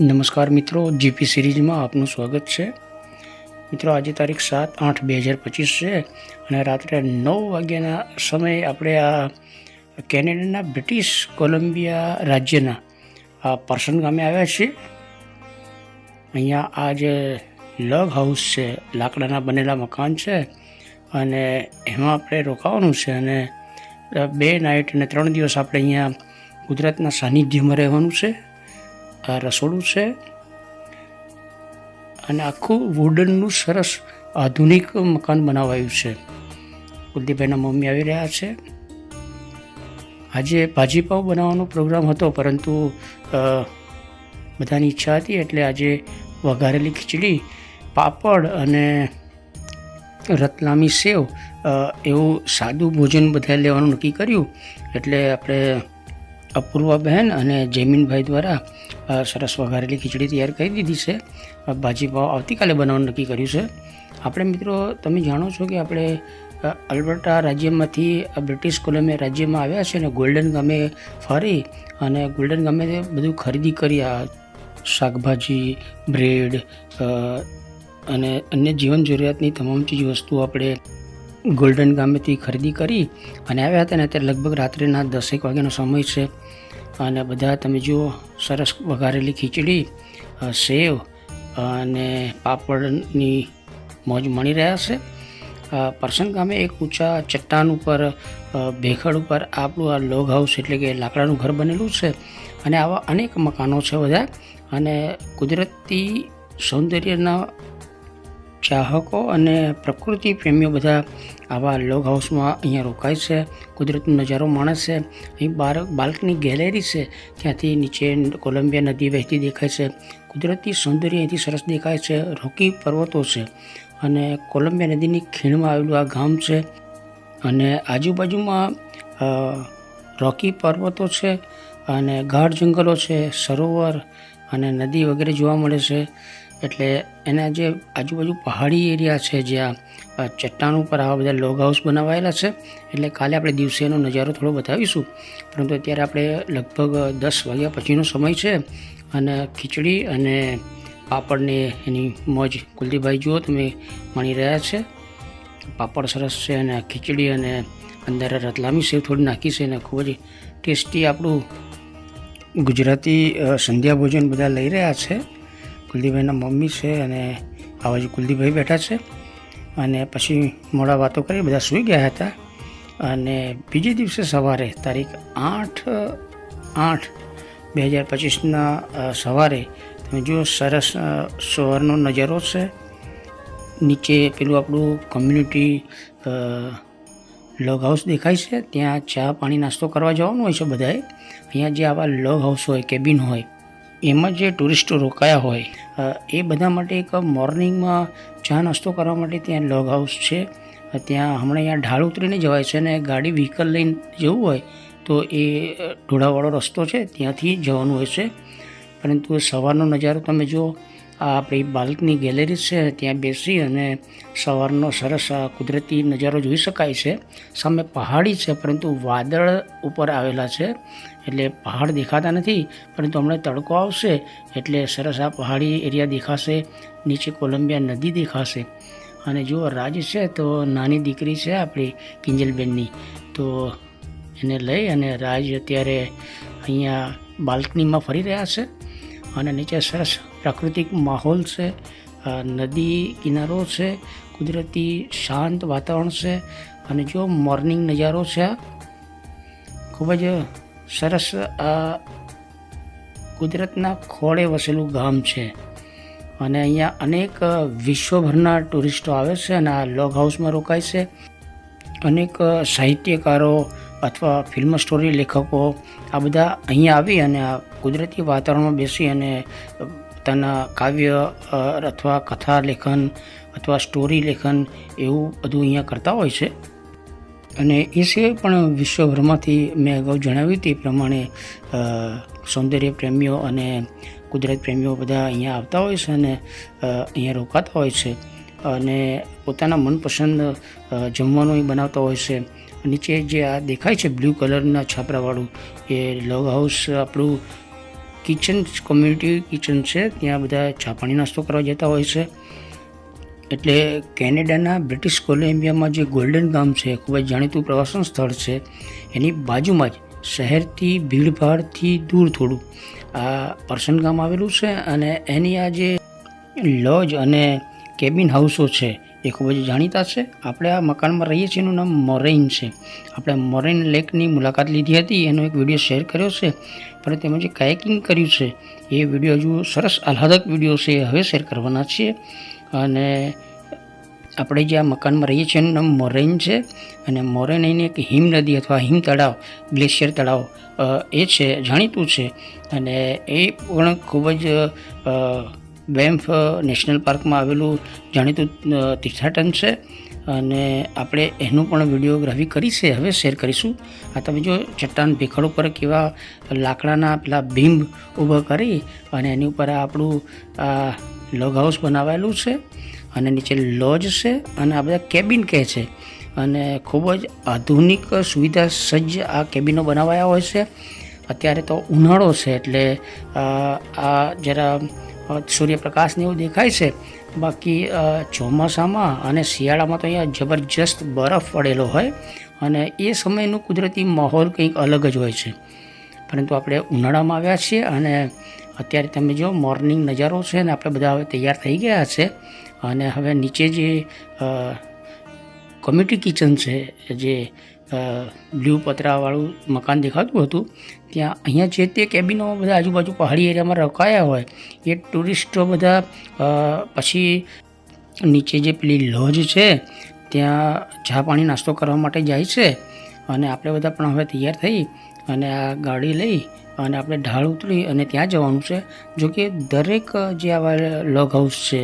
નમસ્કાર મિત્રો જીપી સિરીઝમાં આપનું સ્વાગત છે. મિત્રો, આજે તારીખ સાત આઠ બે હજાર પચીસ છે અને રાત્રે નવ વાગ્યાના સમયે આપણે આ કેનેડાના બ્રિટિશ કોલંબિયા રાજ્યના આ પર્સન ગામે આવ્યા છીએ. અહીંયા આ જે લગ હાઉસ છે, લાકડાના બનેલા મકાન છે અને એમાં આપણે રોકાવાનું છે અને બે નાઇટ અને ત્રણ દિવસ આપણે અહીંયા ગુજરાતના સાનિધ્યમાં રહેવાનું છે. આ રસોડું છે. અને આખું વુડનનું સરસ આધુનિક મકાન બનાવાયું છે. કુલદીપભાઈના મમ્મી આવી રહ્યા છે. આજે ભાજીપાવ બનાવવાનો પ્રોગ્રામ હતો, પરંતુ બધાની ઈચ્છા હતી એટલે આજે વઘારેલી ખીચડી, પાપડ અને રતલામી સેવ એવું સાદું ભોજન બધા લેવાનું નક્કી કર્યું. એટલે આપણે અપૂર્વા બહેન અને જયમીનભાઈ દ્વારા સરસ વઘારેલી ખીચડી તૈયાર કરી દીધી છે. ભાજીપાવ આવતીકાલે બનાવવાનું નક્કી કર્યું છે. આપણે મિત્રો, તમે જાણો છો કે આપણે અલ્બર્ટા રાજ્યમાંથી બ્રિટિશ કોલંબિયા રાજ્યમાં આવ્યા છે અને ગોલ્ડન ગામે ફરી અને ગોલ્ડન ગામે બધું ખરીદી કરી આ શાકભાજી, બ્રેડ અને અન્ય જીવન જરૂરિયાતની તમામ ચીજ વસ્તુઓ આપણે ગોલ્ડન ગામેથી ખરીદી કરી અને આવ્યા હતા ને અત્યારે લગભગ રાત્રિના દસેક વાગ્યાનો સમય છે. અને બધા તમે જુઓ, સરસ વઘારેલી ખીચડી સેવ અને પાપડની મોજ મળી રહ્યા છે. પરસન ગામે એક ઊંચા ચટ્ટાન ઉપર ભેખડ ઉપર આપણું આ લોગ હાઉસ એટલે કે લાકડાનું ઘર બનેલું છે અને આવા અનેક મકાનો છે બધા. અને કુદરતી સૌંદર્યના ચાહકો અને પ્રકૃતિ પ્રેમીઓ બધા આવા લોગ હાઉસમાં અહીંયા રોકાય છે. કુદરતનો નજારો માણે છે. અહીં બાર, બાલ્કની ગેલેરી છે. ત્યાંથી નીચે કોલંબિયા નદી વહેતી દેખાય છે. કુદરતી સૌંદર્ય અહીંથી સરસ દેખાય છે. રોકી પર્વતો છે અને કોલંબિયા નદીની ખીણમાં આવેલું આ ગામ છે. અને આજુબાજુમાં રોકી પર્વતો છે અને ગાઢ જંગલો છે, સરોવર અને નદી વગેરે જોવા મળે છે. એટલે એના જે આજુબાજુ પહાડી એરિયા છે, જ્યાં ચટ્ટાન ઉપર આવા બધા લોગ હાઉસ બનાવાયેલા છે, એટલે કાલે આપણે દિવસે એનો નજારો થોડો બતાવીશું. પરંતુ અત્યારે આપણે લગભગ દસ વાગ્યા પછીનો સમય છે અને ખીચડી અને પાપડને એની મોજ. કુલદીપભાઈ, જુઓ તમે માણી રહ્યા છે. પાપડ સરસ છે અને ખીચડી અને અંદર રતલામી સેવ થોડી નાખી છે અને ખૂબ જ ટેસ્ટી આપણું ગુજરાતી સંધ્યા ભોજન બધા લઈ રહ્યા છે. કુલદીપભાઈના મમ્મી છે અને આ બાજુ કુલદીપભાઈ બેઠા છે. અને પછી મોડા વાતો કરી બધા સૂઈ ગયા હતા. અને બીજે દિવસે સવારે તારીખ આઠ આઠ બે હજાર પચીસના સવારે તમે જુઓ સરસ સવારનો નજારો છે. નીચે પેલું આપણું કોમ્યુનિટી લોગ હાઉસ દેખાય છે. ત્યાં ચા પાણી નાસ્તો કરવા જવાનું હોય છે બધાએ. અહીંયા જે આવા લોગ હાઉસ હોય કેબિન હોય એમાં જે ટુરિસ્ટો રોકાયા હોય એ બધા માટે એક મોર્નિંગમાં ચા નાસ્તો કરવા માટે ત્યાં લોગ હાઉસ છે. ત્યાં હમણાં અહીંયા ઢાળ ઉતરીને જવાય છે અને ગાડી વ્હીકલ લઈને જવું હોય તો એ ઢોળાવાળો રસ્તો છે, ત્યાંથી જવાનું હોય છે. પરંતુ સવારનો નજારો તમે જુઓ આ આપણી બાલ્કની ગેલેરી છે, ત્યાં બેસી અને સવારનો સરસ કુદરતી નજારો જોઈ શકાય છે. સામે પહાડી છે, પરંતુ વાદળ ઉપર આવેલા છે. એટલે પહાડ દેખાતા નથી, પરંતુ હમણાં તડકો આવશે, એટલે સરસ આ પહાડી એરિયા દેખાશે, નીચે કોલંબિયા નદી દેખાશે. અને જો રાજ છે, તો નાની દીકરી છે આપણી કિંજલબેનની. તો એને લઈ અને રાજ અત્યારે અહીંયા બાલ્કનીમાં ફરી રહ્યા છે અને નીચે સરસ પ્રાકૃતિક માહોલ છે નદી કિનારો છે, કુદરતી શાંત વાતાવરણ છે, અને જો મોર્નિંગ નજારો છે, ખૂબ જ સરસ આ કુદરતના ખોળે વસેલું ગામ છે. અને અહીંયા અનેક વિશ્વભરના ટુરિસ્ટો આવે છે અને આ લોગ હાઉસમાં રોકાય છે. અનેક સાહિત્યકારો અથવા ફિલ્મ સ્ટોરી લેખકો આ બધા અહીંયા આવી અને આ કુદરતી વાતાવરણમાં બેસી અને પોતાના કાવ્ય અથવા કથા લેખન અથવા સ્ટોરી લેખન એવું બધું અહીંયા કરતા હોય છે. અને એ સિવાય પણ વિશ્વભરમાંથી મેં અગાઉ જણાવ્યું તે પ્રમાણે સૌંદર્ય પ્રેમીઓ અને કુદરત પ્રેમીઓ બધા અહીંયા આવતા હોય છે અને અહીંયા રોકાતા હોય છે. અને પોતાના મનપસંદ જમવાનું એ બનાવતા હોય છે. નીચે જે આ દેખાય છે બ્લુ કલરના છાપરાવાળું, એ લવ હાઉસ આપણું કિચન કોમ્યુનિટી કિચન છે, ત્યાં બધા ચા નાસ્તો કરવા જતા હોય છે. એટલે કેનેડાના બ્રિટિશ કોલંબિયામાં જે ગોલ્ડન ગામ છે, ખૂબ જ જાણીતું પ્રવાસન સ્થળ છે, એની બાજુમાં જ શહેરથી ભીડભાડથી દૂર થોડું આ પરસન ગામ આવેલું છે અને એની આ જે લોજ અને કેબિન હાઉસો છે એ ખૂબ જ જાણીતા છે. આપણે આ મકાનમાં રહીએ છીએ, એનું નામ મોરેન છે. આપણે મોરેન લેકની મુલાકાત લીધી હતી, એનો એક વીડિયો શેર કર્યો છે. પણ તેમાં જે કાયકિંગ કર્યું છે, એ વીડિયો હજુ સરસ આહ્લાદક વીડિયો છે, એ હવે શેર કરવાના છીએ. અને આપણે જે આ મકાનમાં રહીએ છીએ, એનું નામ મોરેન છે. અને મોરેન અહીંની એક હિમ નદી અથવા હિમ તળાવ, ગ્લેશિયર તળાવ એ છે, જાણીતું છે. અને એ પણ ખૂબ જ બેમ્ફ નેશનલ પાર્કમાં આવેલું જાણીતું તીર્થાટન છે અને આપણે એનું પણ વિડીયોગ્રાફી કરી છે. હવે શેર કરીશું. આ તમે જો ચટ્ટાન ભેખડ ઉપર કેવા લાકડાના પેલા બીંબ ઊભા કરી અને એની ઉપર આ આપણું આ લોગ હાઉસ બનાવેલું છે અને નીચે લોજ છે અને આ બધા કેબિન કહે છે. અને ખૂબ જ આધુનિક સુવિધા સજ્જ આ કેબિનો બનાવાયા હોય છે. અત્યારે તો ઉનાળો છે એટલે આ જરા સૂર્યપ્રકાશને એવું દેખાય છે. બાકી ચોમાસામાં અને શિયાળામાં તો અહીંયા જબરજસ્ત બરફ પડેલો હોય અને એ સમયનું કુદરતી માહોલ કંઈક અલગ જ હોય છે. પરંતુ આપણે ઉનાળામાં આવ્યા છીએ અને અત્યારે તમે જો મોર્નિંગ નજારો છે ને આપણે બધા હવે તૈયાર થઈ ગયા છે અને હવે નીચે જે કોમ્યુનિટી કિચન છે, જે બ્લુ પતરાવાળું મકાન દેખાતું હતું. ત્યાં અહીંયા જે તે કેબિનો બધા આજુબાજુ પહાડી એરિયામાં રોકાયા હોય, એ ટુરિસ્ટો બધા પછી નીચે જે પેલી લોજ છે, ત્યાં ચા પાણી નાસ્તો કરવા માટે જાય છે. અને આપણે બધા પણ હવે તૈયાર થઈ અને આ ગાડી લઈ અને આપણે ઢાળ ઉતરી અને ત્યાં જવાનું છે. જો કે દરેક જે આવા લોગ હાઉસ છે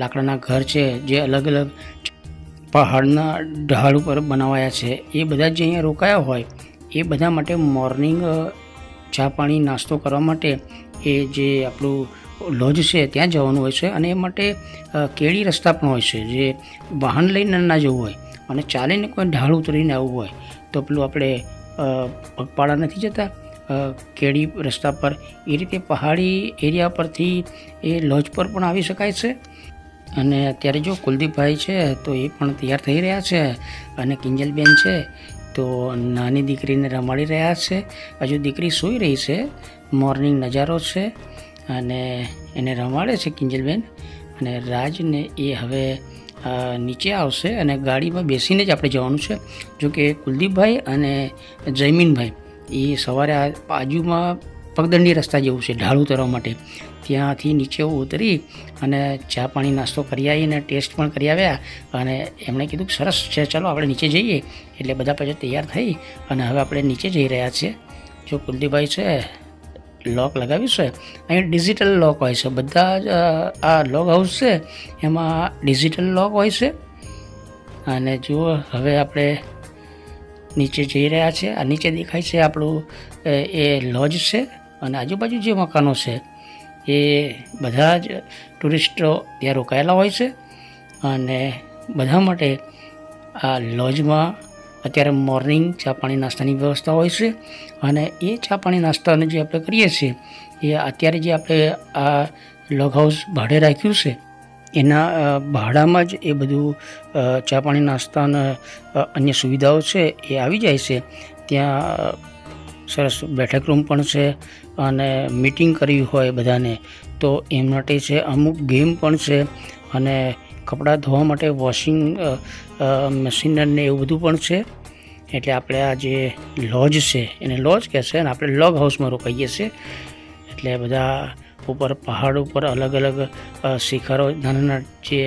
લાકડાના ઘર છે, જે અલગ અલગ પહાડના ઢાળ ઉપર બનાવાયા છે. એ બધા જે અહીંયા રોકાયા હોય, એ બધા માટે મોર્નિંગ ચા પાણી, નાસ્તો કરવા માટે એ જે આપણું લોજ છે, ત્યાં જવાનું હોય છે અને એ માટે કેળી રસ્તા પણ હોય છે, જે વાહન લઈને ના જવું હોય અને ચાલીને કોઈ ઢાળ ઉતરીને આવવું હોય, તો પેલું આપણે પગપાળા નથી જતા? કેડી રસ્તા પર. એ રીતે પહાડી એરિયા પરથી એ લોજ પર પણ આવી શકાય છે. અને અત્યારે જો કુલદીપભાઈ છે, તો એ પણ તૈયાર થઈ રહ્યા છે અને કિંજલબેન છે, તો નાની દીકરીને રમાડી રહ્યા છે. હજુ દીકરી સૂઈ રહી છે, મોર્નિંગ નજારો છે અને એને રમાડે છે કિંજલબેન અને રાજને એ હવે નીચે આવશે અને ગાડીમાં બેસીને જ આપણે જવાનું છે. જો કે કુલદીપભાઈ અને જયમીનભાઈ, એ સવારે આ બાજુમાં પગદંડી રસ્તા જેવું છે, ઢાળું તરવા માટે. ત્યાંથી નીચે ઉતરી અને ચા પાણી નાસ્તો કરી આવીને ટેસ્ટ પણ કરી આવ્યા અને એમણે કીધું કે સરસ છે, ચાલો આપણે નીચે જઈએ. એટલે બધા પછી તૈયાર થઈ અને હવે આપણે નીચે જઈ રહ્યા છીએ. જો કુલદીપભાઈ છે, લોક લગાવ્યું છે અહીં ડિજિટલ લોક હોય છે. બધા જ આ લોક હાઉસ છે, એમાં ડિજિટલ લોક હોય છે. અને જુઓ, હવે આપણે નીચે જઈ રહ્યા છે આ નીચે દેખાય છે આપણું એ લોજ છે. અને આજુબાજુ જે મકાનો છે, એ બધા જ ટુરિસ્ટો ત્યાં રોકાયેલા હોય છે. અને બધા માટે આ લોજમાં અત્યારે મોર્નિંગ ચા પાણી નાસ્તાની વ્યવસ્થા હોય છે. અને એ ચા પાણી નાસ્તાને જે આપણે કરીએ છીએ, એ અત્યારે જે આપણે આ લોગ હાઉસ ભાડે રાખ્યું છે, એના ભાડામાં જ એ બધું ચા પાણી નાસ્તાના અન્ય સુવિધાઓ છે એ આવી જાય છે. ત્યાં સરસ બેઠક રૂમ પણ છે અને મીટિંગ કરવી હોય બધાને. તો એમ માટે છે અમુક ગેમ પણ છે અને કપડાં ધોવા માટે વોશિંગ મશીન ને એવું બધું પણ છે. એટલે આપણે આ જે લોજ છે, એને લોજ કહે છે અને આપણે લોગ હાઉસમાં રોકાઈએ છીએ. એટલે બધા ઉપર પહાડ ઉપર અલગ અલગ શિખરો, નાના નાના જે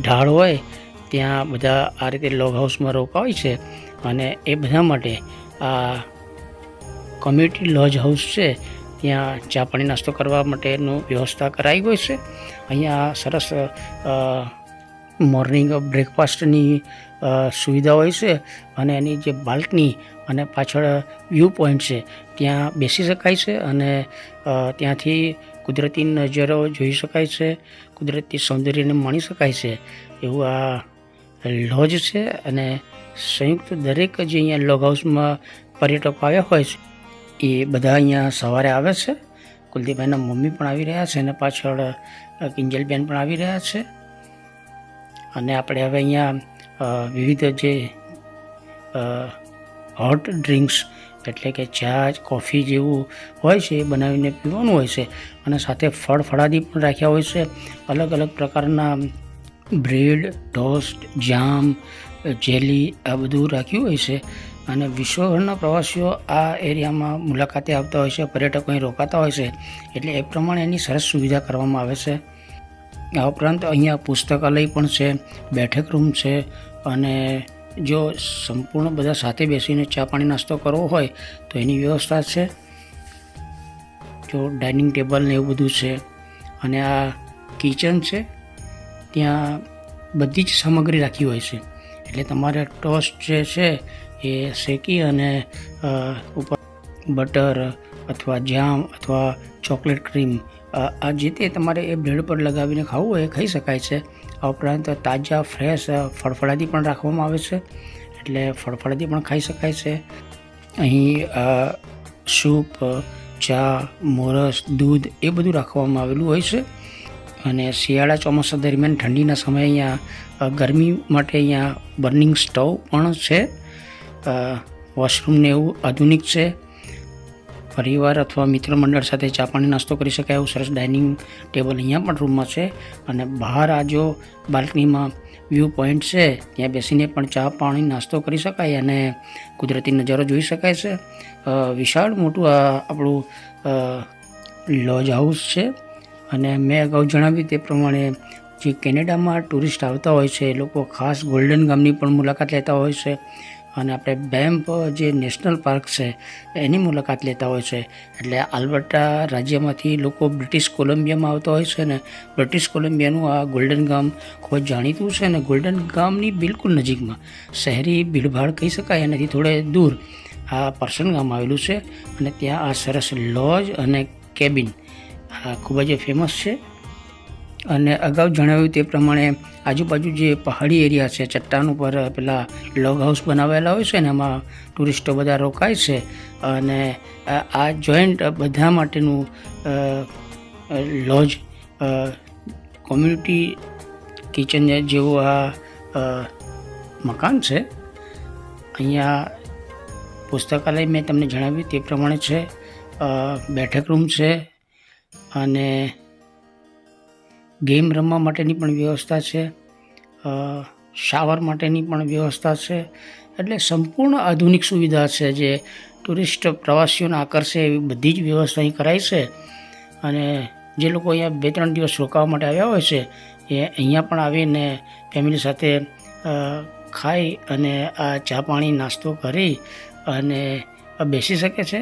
ઢાળ હોય, ત્યાં બધા આ રીતે લોગ હાઉસમાં રોકાય છે. અને એ બધા માટે આ કોમ્યુનિટી લોજ હાઉસ છે, ત્યાં ચા પાણી નાસ્તો કરવા માટેનું વ્યવસ્થા કરાવી હોય છે. અહીંયા સરસ મોર્નિંગ બ્રેકફાસ્ટની સુવિધા હોય છે અને એની જે બાલ્કની અને પાછળ વ્યૂ પોઈન્ટ છે, ત્યાં બેસી શકાય છે અને ત્યાંથી કુદરતી નજારો જોઈ શકાય છે, કુદરતી સૌંદર્યને માણી શકાય છે. એવું આ લોજ છે અને સંયુક્ત દરેક જે અહીંયા લોગ હાઉસમાં પર્યટકો આવ્યા હોય છે એ બધા અહીંયા સવારે આવે છે. કુલદીપભાઈના મમ્મી પણ આવી રહ્યા છે અને પાછળ કિંજલબેન પણ આવી રહ્યા છે. અને આપણે હવે અહીંયા વિવિધ જે હોટ ડ્રિંક્સ એટલે કે ચા, કોફી જેવું હોય છે એ બનાવીને પીવાનું હોય છે. અને સાથે ફળ ફળાદી પણ રાખ્યા હોય છે. અલગ અલગ પ્રકારના બ્રેડ, ટોસ્ટ, જામ, જેલી આ બધું રાખ્યું હોય છે. અને વિશ્વભરના પ્રવાસીઓ આ એરિયામાં મુલાકાતે આવતા હોય છે, પર્યટકો અહીં રોકાતા હોય છે, એટલે એ પ્રમાણે એની સરસ સુવિધા કરવામાં આવે છે. આ ઉપરાંત અહીંયા પુસ્તકાલય પણ છે, બેઠક રૂમ છે, અને જો સંપૂર્ણ બધા સાથે બેસીને ચા પાણી નાસ્તો કરવો હોય, તો એની વ્યવસ્થા છે. જો ડાઇનિંગ ટેબલ ને એવું બધું છે, અને આ કિચન છે, ત્યાં બધી જ સામગ્રી રાખી હોય છે. એટલે તમારે ટોસ્ટ જે છે એ શેકી અને ઉપર બટર અથવા જામ અથવા ચોકલેટ ક્રીમ. આ જે તે તમારે એ બ્રેડ પર લગાવીને ખાવું હોય ખાઈ શકાય છે. આ ઉપરાંત તાજા, ફ્રેશ ફળફળાદી પણ રાખવામાં આવે છે. એટલે ફળફળાદી પણ ખાઈ શકાય છે. અહીં સૂપ, ચા, મોરસ, દૂધ એ બધું રાખવામાં આવેલું હોય છે. અને શિયાળા ચોમાસા દરમિયાન ઠંડીના સમયે અહીંયા ગરમી માટે અહીંયા બર્નિંગ સ્ટવ પણ છે. અ, વોશરૂમ ને એવું આધુનિક છે. પરિવાર અથવા મિત્ર મંડળ સાથે ચા પાણી નાસ્તો કરી શકાય એવું સરસ ડાઇનિંગ ટેબલ અહીંયા પણ રૂમમાં છે. અને બહાર આ જો બાલ્કનીમાં વ્યૂ પોઈન્ટ છે ત્યાં બેસીને પણ ચા પાણી નાસ્તો કરી શકાય અને કુદરતી નજારો જોઈ શકાય છે. વિશાળ મોટું આ આપણું લોજ હાઉસ છે. અને મેં અગાઉ જણાવ્યું તે પ્રમાણે જે કેનેડામાં ટુરિસ્ટ આવતા હોય છે એ લોકો ખાસ ગોલ્ડન ગામની પણ મુલાકાત લેતા હોય છે. અને આપણે બેમ્પ જે નેશનલ પાર્ક છે, એની મુલાકાત લેતા હોય છે. એટલે આલ્બર્ટા રાજ્યમાંથી લોકો બ્રિટિશ કોલંબિયામાં આવતા હોય છે ને, બ્રિટિશ કોલંબિયાનું આ ગોલ્ડન ગામ ખૂબ જાણીતું છે અને ગોલ્ડન ગામની બિલકુલ નજીકમાં. શહેરી ભીડભાડ કહી શકાય, એનાથી થોડે દૂર આ પર્સન ગામ આવેલું છે અને ત્યાં આ સરસ લોજ અને કેબિન આ ખૂબ જ ફેમસ છે. અને અગાઉ જણાવ્યું તે પ્રમાણે આજુબાજુ જે પહાડી એરિયા છે, ચટ્ટાન ઉપર પેલા લોગ હાઉસ બનાવેલા હોય છે ને, એમાં ટુરિસ્ટો બધા રોકાય છે. અને આ- જોઈન્ટ બધા માટેનું લોજ કોમ્યુનિટી કિચન જેવું આ મકાન છે. અહીંયા પુસ્તકાલય મેં તમને જણાવ્યું તે પ્રમાણે છે. બેઠક રૂમ છે. અને ગેમ રમવા માટેની પણ વ્યવસ્થા છે શાવર માટેની પણ વ્યવસ્થા છે, એટલે સંપૂર્ણ આધુનિક સુવિધા છે જે ટુરિસ્ટ પ્રવાસીઓને આકર્ષે એવી બધી જ વ્યવસ્થા અહીં કરાઈ છે. અને જે લોકો અહીંયા બે ત્રણ દિવસ રોકાવા માટે આવ્યા હોય છે, એ અહીંયા પણ આવીને ફેમિલી સાથે ખાઈ અને આ ચા પાણી નાસ્તો કરી અને બેસી શકે છે.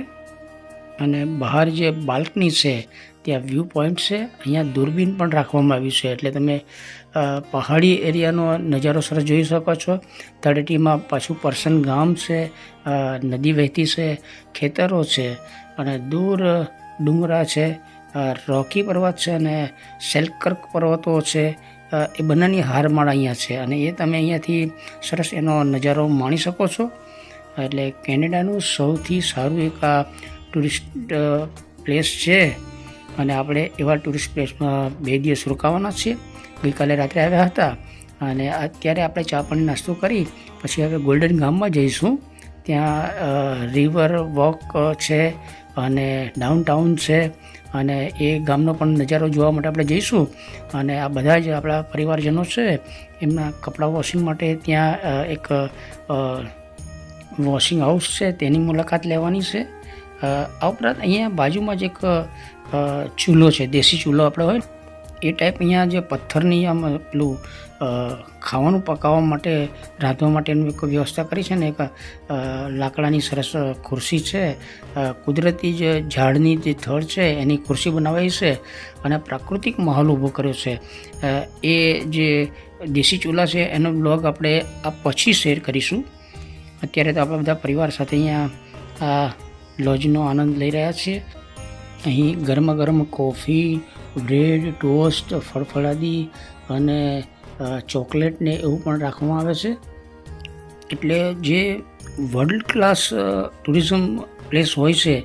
અને બહાર જે બાલ્કની છે ત્યાં વ્યૂ પોઈન્ટ છે. અહીંયા દૂરબીન પણ રાખવામાં આવ્યું છે. એટલે તમે પહાડી એરિયાનો નજારો સરસ જોઈ શકો છો. તળેટીમાં પાછું પરસન ગામ છે નદી વહેતી છે, ખેતરો છે અને દૂર ડુંગરા છે રોકી પર્વત છે અને સેલકર્ક પર્વતો છે. એ બંનેની હારમાળ અહીંયા છે અને એ તમે અહીંયાથી સરસ એનો નજારો માણી શકો છો. એટલે કેનેડાનું સૌથી સારું એક આ ટુરિસ્ટ પ્લેસ છે. અને આપણે એવા ટુરિસ્ટ પ્લેસમાં બે દિવસ રોકાવાના છીએ. ગઈકાલે રાત્રે આવ્યા હતા અને અત્યારે આપણે ચા પાણી નાસ્તો કરી, પછી હવે ગોલ્ડન ગામમાં જઈશું. ત્યાં રિવર વોક છે અને ડાઉનટાઉન છે અને એ ગામનો પણ નજારો જોવા માટે આપણે જઈશું. અને આ બધા જ આપણા પરિવારજનો છે, એમના કપડાં વોશિંગ માટે ત્યાં એક વોશિંગ હાઉસ છે. તેની મુલાકાત લેવાની છે. આ ઉપરાંત અહીંયા બાજુમાં જ એક ચૂલો છે, દેશી ચૂલો આપણે હોય એ ટાઈપ અહીંયા જે પથ્થરની આમ પેલું ખાવાનું પકાવવા માટે, રાંધવા માટેનું એક વ્યવસ્થા કરી છે ને, એક લાકડાની સરસ ખુરશી છે કુદરતી જે ઝાડની જે થડ છે, એની ખુરશી બનાવાઈ છે અને પ્રાકૃતિક માહોલ ઊભો કર્યો છે. એ જે દેશી ચૂલા છે, એનો બ્લોગ આપણે આ પછી શેર કરીશું. અત્યારે તો આપણે બધા પરિવાર સાથે અહીંયા, આ લોજનો આનંદ લઈ રહ્યા છીએ. અહીં ગરમા ગરમ કોફી, બ્રેડ, ટોસ્ટ, ફળફળાદી અને ચોકલેટ ને એવું પણ રાખવામાં આવે છે. એટલે જે વર્લ્ડ ક્લાસ ટુરિઝમ પ્લેસ હોય છે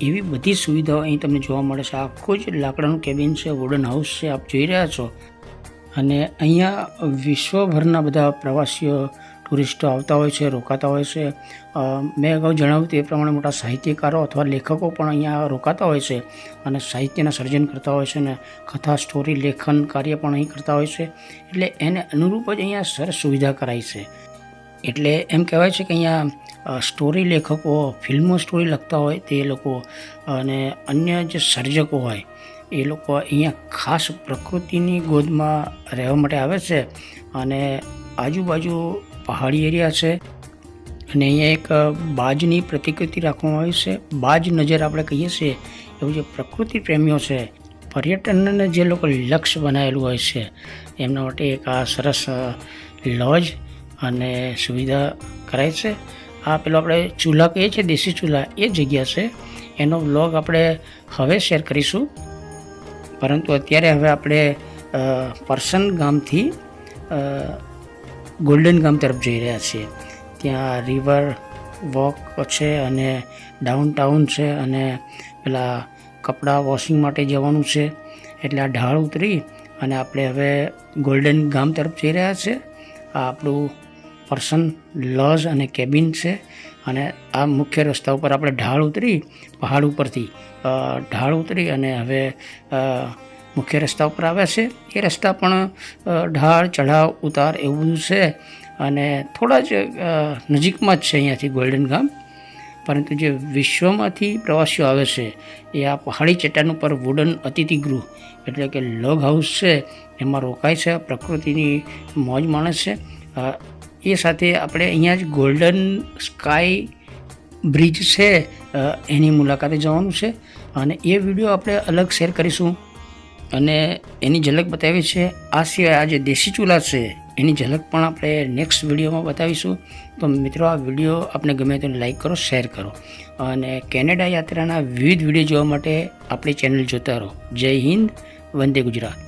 એવી બધી સુવિધાઓ અહીં તમને જોવા મળે છે. આખું જ લાકડાનું કેબિન છે વુડન હાઉસ છે, આપ જોઈ રહ્યા છો. અને અહીંયા વિશ્વભરના બધા પ્રવાસીઓ ટુરિસ્ટો આવતા હોય છે, રોકાતા હોય છે. મેં અગાઉ જણાવ્યું તે પ્રમાણે મોટા સાહિત્યકારો અથવા લેખકો પણ અહીંયા રોકાતા હોય છે અને સાહિત્યના સર્જન કરતા હોય છે અને કથા, સ્ટોરી, લેખન, કાર્ય પણ અહીં કરતા હોય છે. એટલે એને અનુરૂપ જ અહીંયા સરસ સુવિધા કરાઈ છે. એટલે એમ કહેવાય છે કે અહીંયા સ્ટોરી લેખકો, ફિલ્મો સ્ટોરી લખતા હોય તે લોકો અને અન્ય જે સર્જકો હોય એ લોકો અહીંયા ખાસ પ્રકૃતિની ગોદમાં રહેવા માટે આવે છે. અને આજુબાજુ પહાડી એરિયા છે અને અહીંયા એક બાજની પ્રતિકૃતિ રાખવામાં આવી છે. બાજ નજર આપણે કહીએ છીએ, એવું જે પ્રકૃતિ પ્રેમીઓ છે, પર્યટનને જે લોકો લક્ષ્ય બનાવેલું હોય છે, એમના માટે એક આ સરસ લોજ અને સુવિધા કરાય છે. આ પેલો આપણે ચૂલા કહીએ છીએ, દેશી ચૂલા, એ જગ્યા છે. એનો વ્લોગ આપણે હવે શેર કરીશું. પરંતુ અત્યારે હવે આપણે પરસન ગામથી ગોલ્ડન ગામ તરફ જઈ રહ્યા છીએ. ત્યાં રિવર વોક છે અને ડાઉન ટાઉન છે અને પેલા કપડાં વોશિંગ માટે જવાનું છે. એટલે આ ઢાળ ઉતરી અને આપણે હવે ગોલ્ડન ગામ તરફ જઈ રહ્યા છે. આ આપણું પર્સન લોજ અને કેબિન છે અને આ મુખ્ય રસ્તા ઉપર આપણે ઢાળ ઉતરી પહાડ ઉપરથી. ઢાળ ઉતરી અને હવે મુખ્ય રસ્તા ઉપર આવ્યા છે. એ રસ્તા પણ ઢાળ, ચઢાવ, ઉતાર એવું બધું છે અને થોડા જ નજીકમાં જ છે અહીંયાથી ગોલ્ડન ગામ. પરંતુ જે વિશ્વમાંથી પ્રવાસીઓ આવે છે, એ આ પહાડી ચટ્ટાન ઉપર વુડન અતિથિગૃહ એટલે કે લોગ હાઉસ છે, એમાં રોકાય છે, પ્રકૃતિની મોજ માણે છે. એ સાથે આપણે અહીંયા જ ગોલ્ડન સ્કાય બ્રિજ છે એની મુલાકાતે જવાનું છે. અને એ વીડિયો આપણે અલગ શેર કરીશું. અને એની ઝલક બતાવી છે. આ સિવાય આ જે દેશી ચૂલા છે, એની ઝલક પણ આપણે નેક્સ્ટ વિડીયોમાં બતાવીશું. તો મિત્રો, આ વીડિયો આપણે ગમે તો લાઈક કરો શેર કરો. અને કેનેડા યાત્રાના વિવિધ વીડિયો જોવા માટે આપણી ચેનલ જોતા રહો. જય હિન્દ, વંદે ગુજરાત.